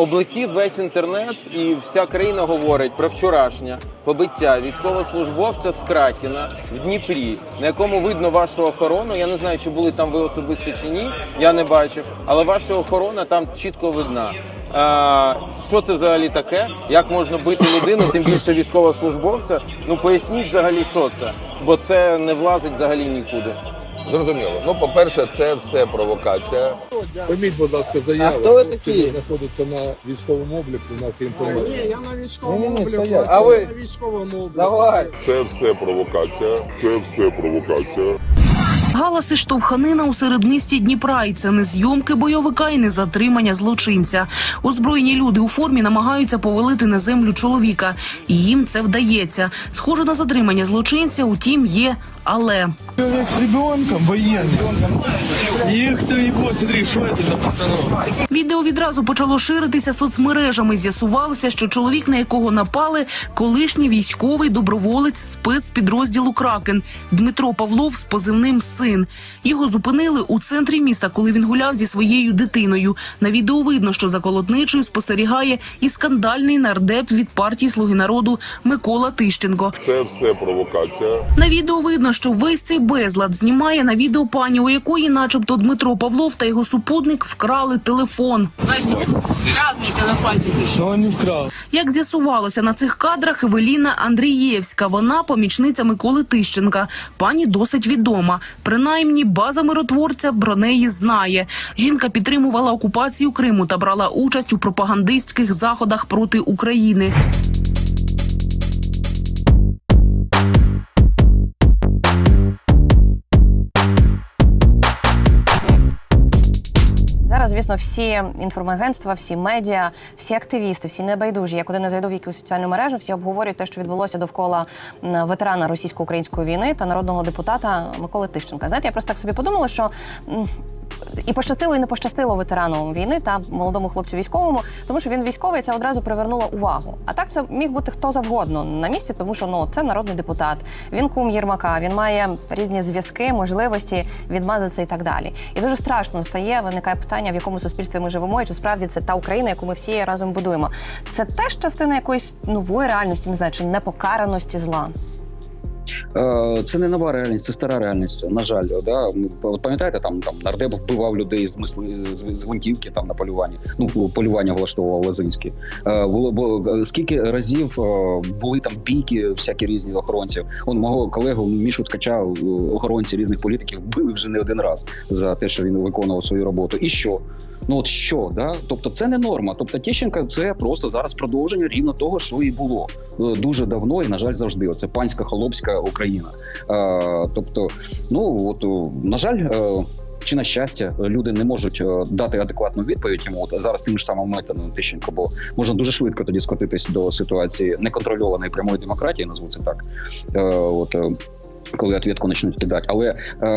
облетів весь інтернет, і вся країна говорить про вчорашнє побиття військовослужбовця з Кракіна в Дніпрі, на якому видно вашу охорону. Я не знаю, чи були там ви особисто чи ні. Я не бачив, але ваша охорона там чітко видна. А, що це взагалі таке? Як можна бити людину, тим більше військовослужбовця? Ну поясніть взагалі, що це, бо це не влазить взагалі нікуди. Зрозуміло. Ну, по-перше, це все провокація. Поміть, будь ласка, заяву. А хто ви такі? знаходиться на військовому обліку, у нас є Ні, інформація. я на військовому Ні-ні-ні, обліку. А ви? На військовому обліку. Давай. Це все провокація. Це все провокація. Галаси штовханина у середмісті Дніпра, і це не зйомки бойовика і не затримання злочинця. Озброєні люди у формі намагаються повалити на землю чоловіка. І Їм це вдається. Схоже на затримання злочинця, утім, є але. Человек с ребенком военный. Эх ты его, смотри, что это за постанова? Відео відразу почало ширитися соцмережами. З'ясувалося, що чоловік, на якого напали, колишній військовий доброволець спецпідрозділу Кракен Дмитро Павлов з позивним син. Його зупинили у центрі міста, коли він гуляв зі своєю дитиною. На відео видно, що за колотничою спостерігає і скандальний нардеп від партії Слуги народу Микола Тищенко. Це все провокація. На відео видно, що весь цей безлад знімає на відео пані, у якої, начебто, Дмитро Павлов та його супутник вкрали телефон. Не? Як з'ясувалося на цих кадрах, Евеліна Андрієвська, вона помічниця Миколи Тищенка. Пані досить відома. Принаймні, база миротворця про неї знає. Жінка підтримувала окупацію Криму та брала участь у пропагандистських заходах проти України. Звісно, всі інформагентства, всі медіа, всі активісти, всі небайдужі. Я куди не зайду в якусь соціальну мережу, всі обговорюють те, що відбулося довкола ветерана російсько-української війни та народного депутата Миколи Тищенка. Знаєте, я просто так собі подумала, що. І пощастило, і не пощастило ветерану війни та молодому хлопцю військовому, тому що він військовий, це одразу привернуло увагу. А так це міг бути хто завгодно на місці, тому що ну це народний депутат. Він кум Єрмака, він має різні зв'язки, можливості відмазатися і так далі. І дуже страшно стає. Виникає питання, в якому суспільстві ми живемо, і чи справді це та Україна, яку ми всі разом будуємо. Це теж частина якоїсь нової реальності, не знаю, чи непокараності зла. Е, Це не нова реальність, це стара реальність. На жаль, да пам'ятаєте, там там нардеп вбивав людей з мисли з, гвинтівки там на полюванні. Ну полювання влаштовував Лозинський. Е, скільки разів е, були там бійки, всякі різні охоронців. Он мого колегу Мішу Ткача, охоронці різних політиків били вже не один раз за те, що він виконував свою роботу. І що? Ну от що, да? Тобто це не норма. Тобто Тищенка це просто зараз продовження рівно того, що і було дуже давно, і на жаль, завжди. Оце панська холопська Україна. Тобто, ну от е, на жаль. Е, чи на щастя люди не можуть е, дати адекватну відповідь йому от зараз тим ж самим методом Тищенко, бо можна дуже швидко тоді скотитись до ситуації неконтрольованої прямої демократії, назву це так. От коли відповідку почнуть кидати. Але е,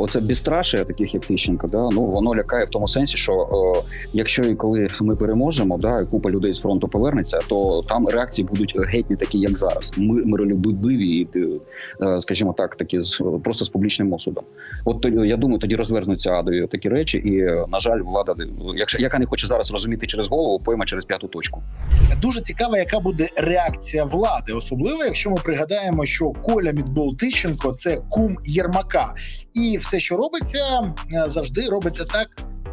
оце безстрашие, таких як Тищенко, да, ну воно лякає в тому сенсі, що е, якщо і коли ми переможемо, да, і купа людей з фронту повернеться, то там реакції будуть геть не такі, як зараз. Ми миролюбиві і, е, скажімо так, такі з просто з публічним осудом. От я думаю, тоді розвернуться адові такі речі, і на жаль, влада, якщо яка не хоче зараз розуміти через голову, пойме через п'яту точку. Дуже цікаво, яка буде реакція влади, особливо якщо ми пригадаємо, що Коля Мідбол Тищенко це кум Єрмака, і все, що робиться, е, завжди робиться так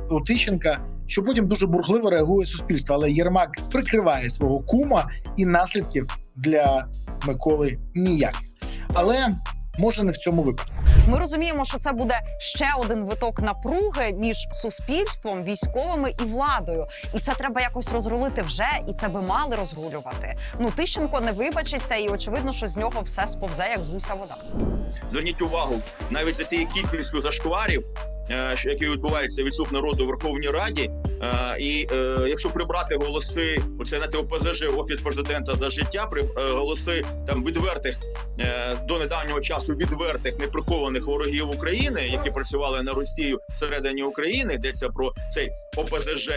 у Тищенка, що потім дуже бурхливо реагує суспільство. Але Єрмак прикриває свого кума, і наслідків для Миколи ніяких. Але може не в цьому випадку. Ми розуміємо, що це буде ще один виток напруги між суспільством, військовими і владою, і це треба якось розрулити вже, і це би мали розрулювати. Ну Тищенко не вибачиться, і очевидно, що з нього все сповзе як з гуся вода. Зверніть увагу навіть за тією кількістю зашкварів, е, які відбуваються від слуг народу у Верховній Раді. Е, І е, якщо прибрати голоси, на ОПЗЖ, офіс президента за життя, при е, голоси там відвертих до недавнього часу відвертих неприхованих ворогів України, які працювали на Росію всередині України, йдеться про цей ОПЗЖ.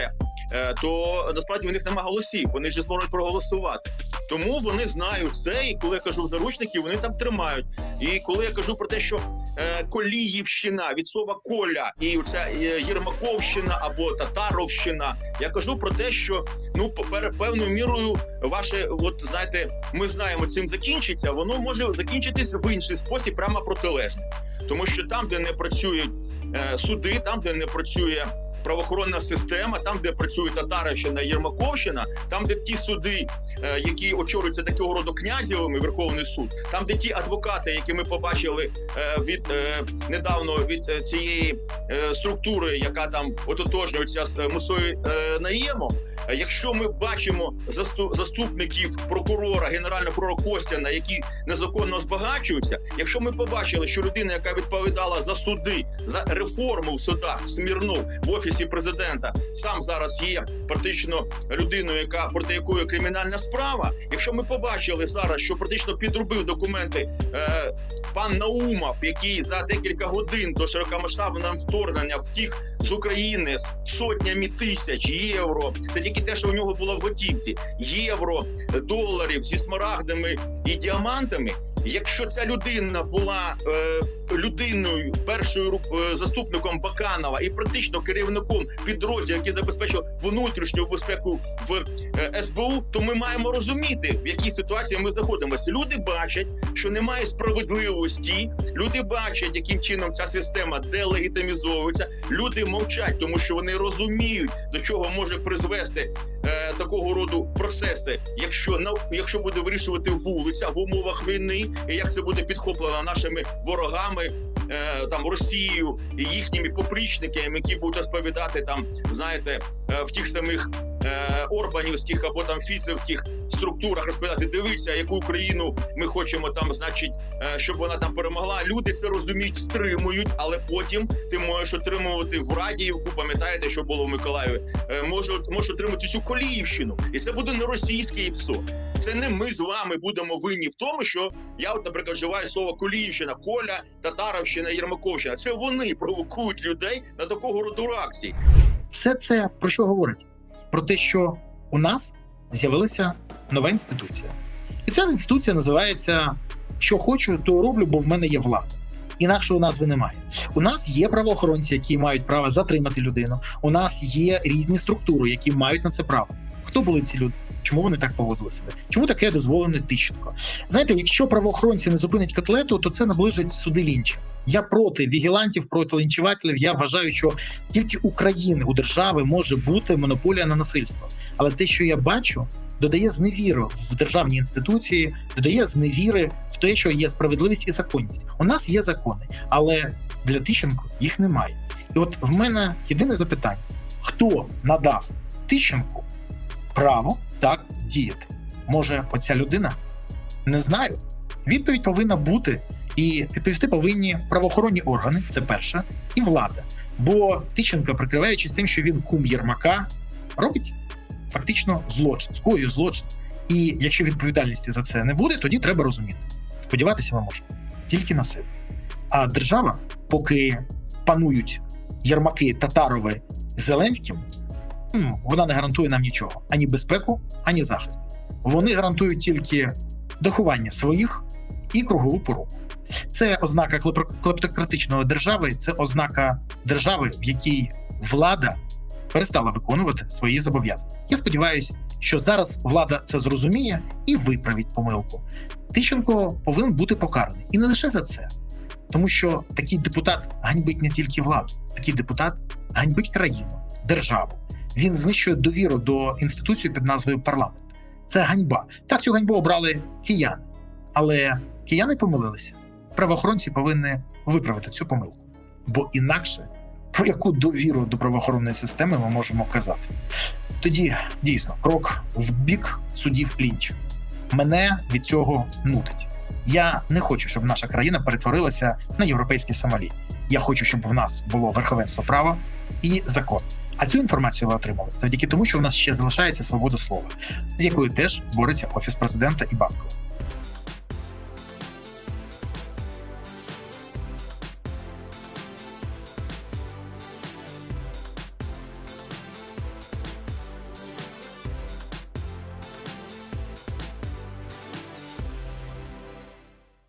Е, То насправді у них немає голосів, вони ж зможуть проголосувати. Тому вони знають це, і коли я кажу заручників, вони там тримають. І коли я кажу про те, що е, Коліївщина від слова коля і ця е, Єрмаковщина або Татаровщина. Я кажу про те, що ну попер- певною мірою ваше, от знаєте, ми знаємо, цим закінчиться. Воно може закінчитись в інший спосіб, прямо протилежний, тому що там, де не працюють е, суди, там, де не працює. Правоохоронна система, там, де працює Татарівщина, Єрмаковщина, там, де ті суди, е, які очолюються такого роду князєвими, Верховний суд, там, де ті адвокати, які ми побачили е, від е, недавно від цієї структури, яка там ототожнюється з Мусою Наємом. Якщо ми бачимо засту- заступників прокурора, генерального прокурора Костяна, які незаконно збагачуються, якщо ми побачили, що людина, яка відповідала за суди, за реформу в судах, Смірнов в офісі президента, сам зараз є практично людиною, яка проти якої кримінальна справа. Якщо ми побачили зараз, що практично підробив документи е, пан Наумов, який за декілька годин до широкомасштабного вторгнення втік з України з сотнями тисяч євро. Це тільки те, що у нього було в готівці: євро, доларів зі смарагдами і діамантами. Якщо ця людина була е, людиною першою е, заступником Баканова і практично керівником підрозділу, який забезпечив внутрішню безпеку в е, СБУ, то ми маємо розуміти, в якій ситуації ми знаходимося. Люди бачать, що немає справедливості. Люди бачать, яким чином ця система делегітимізовується. Люди мовчать, тому що вони розуміють, до чого може призвести е, такого роду процеси, якщо на якщо буде вирішувати вулиця в умовах війни, і як це буде підхоплено нашими ворогами. е, Там Росією і їхніми поплічниками, які будуть розповідати там, знаєте, е, в тих самих е, Орбанівських або там фіцевських структурах розповідати, дивіться, яку Україну ми хочемо там, значить, е, щоб вона там перемогла. Люди це розуміють, стримують, але потім ти можеш отримувати в Радіївку. Пам'ятаєте, що було в Миколаєві? Може, можеш отримати цю Коліївщину, і це буде не російське ІПСО. Це не ми з вами будемо винні в тому, що я, от, наприклад, вживаю слово Коліївщина, Коля, Татаровщина, Єрмаковщина. Це вони провокують людей на такого роду реакції. Все це про що говорить? Про те, що у нас з'явилася нова інституція. І ця інституція називається Що хочу, то роблю, бо в мене є влада. Інакшої назви немає. У нас є правоохоронці, які мають право затримати людину. У нас є різні структури, які мають на це право. Хто були ці люди? Чому вони так поводили себе? Чому таке дозволене Тищенко? Знаєте, якщо правоохоронці не зупинять котлету, то це наближить суди лінча. Я проти вігілантів, проти лінчувателів. Я вважаю, що тільки України у держави може бути монополія на насильство. Але те, що я бачу, додає зневіру в державні інституції, додає зневіри в те, що є справедливість і законність. У нас є закони, але для Тищенко їх немає. І от в мене єдине запитання: хто надав Тищенку право так діяти? Може, оця людина? Не знаю. Відповідь повинна бути, і відповісти повинні правоохоронні органи, це перше, і влада. Бо Тищенко, прикриваючись тим, що він кум Єрмака, робить фактично злочин, скоює злочин. І якщо відповідальності за це не буде, тоді треба розуміти. Сподіватися ми можемо тільки на себе. А держава, поки панують Єрмаки, Татарови Зеленським, вона не гарантує нам нічого: ані безпеку, ані захист. Вони гарантують тільки доховання своїх і кругову поруку. Це ознака клеп- клептократичної держави, це ознака держави, в якій влада перестала виконувати свої зобов'язання. Я сподіваюся, що зараз влада це зрозуміє і виправить помилку. Тищенко повинен бути покараний, і не лише за це, тому що такий депутат ганьбить не тільки владу, такий депутат ганьбить країну, державу. Він знищує довіру до інституції під назвою парламент. Це ганьба. Так цю ганьбу обрали кияни, але кияни помилилися. Правоохоронці повинні виправити цю помилку, бо інакше про яку довіру до правоохоронної системи ми можемо казати. Тоді дійсно крок в бік судів Лінч. Мене від цього нудить. Я не хочу, щоб наша країна перетворилася на європейський Сомалі. Я хочу, щоб в нас було верховенство права і закон. А цю інформацію ви отримали завдяки тому, що в нас ще залишається свобода слова, з якою теж бореться офіс президента і банку.